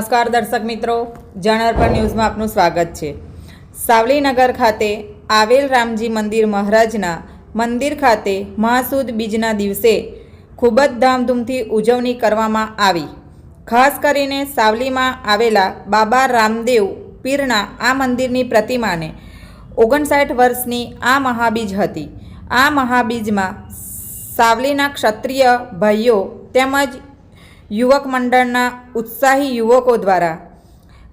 નમસ્કાર દર્શક મિત્રો જણાર્પણ ન્યૂઝમાં આપનું સ્વાગત છે. સાવલીનગર ખાતે આવેલ રામજી મંદિર મહારાજના મંદિર ખાતે મહાસુદ બીજના દિવસે ખૂબ જ ધામધૂમથી ઉજવણી કરવામાં આવી. ખાસ કરીને સાવલીમાં આવેલા બાબા રામદેવ પીરના આ મંદિરની પ્રતિમાને ઓગણસાઠ વર્ષની આ મહાબીજ હતી. આ મહાબીજમાં સાવલીના ક્ષત્રિય ભાઈઓ તેમજ યુવક મંડળના ઉત્સાહી યુવકો દ્વારા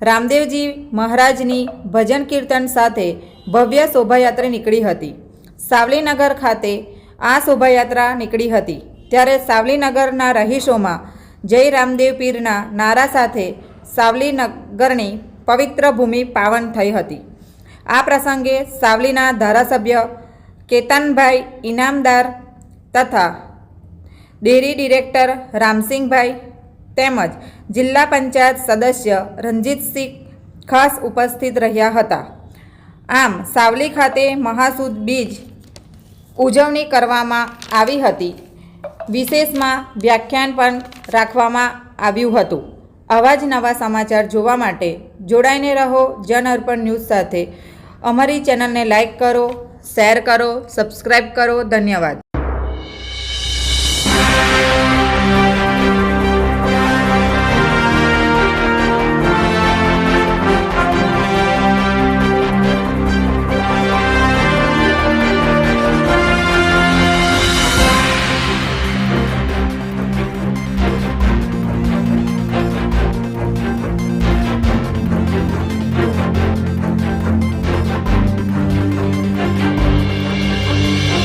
રામદેવજી મહારાજની ભજન કીર્તન સાથે ભવ્ય શોભાયાત્રા નીકળી હતી. સાવલીનગર ખાતે આ શોભાયાત્રા નીકળી હતી. ત્યારે સાવલીનગરના રહીશોમાં જય રામદેવ પીરના નારા સાથે સાવલીનગરની પવિત્ર ભૂમિ પાવન થઈ હતી. આ પ્રસંગે સાવલીના ધારાસભ્ય કેતનભાઈ ઇનામદાર તથા ડેરી ડિરેક્ટર રામસિંહભાઈ તેમજ જિલ્લા પંચાયત સદસ્ય રંજીતસિંહ ખાસ ઉપસ્થિત રહ્યા હતા. આમ સાવલી ખાતે મહાસુદ બીજ ઉજવણી કરવામાં આવી હતી. વિશેષમાં વ્યાખ્યાન પણ રાખવામાં આવ્યું હતું. આવા જ નવા સમાચાર જોવા માટે જોડાઈને રહો જન અર્પણ ન્યૂઝ સાથે. અમારી ચેનલને લાઇક કરો, શેર કરો સબસ્ક્રાઈબ કરો. ધન્યવાદ.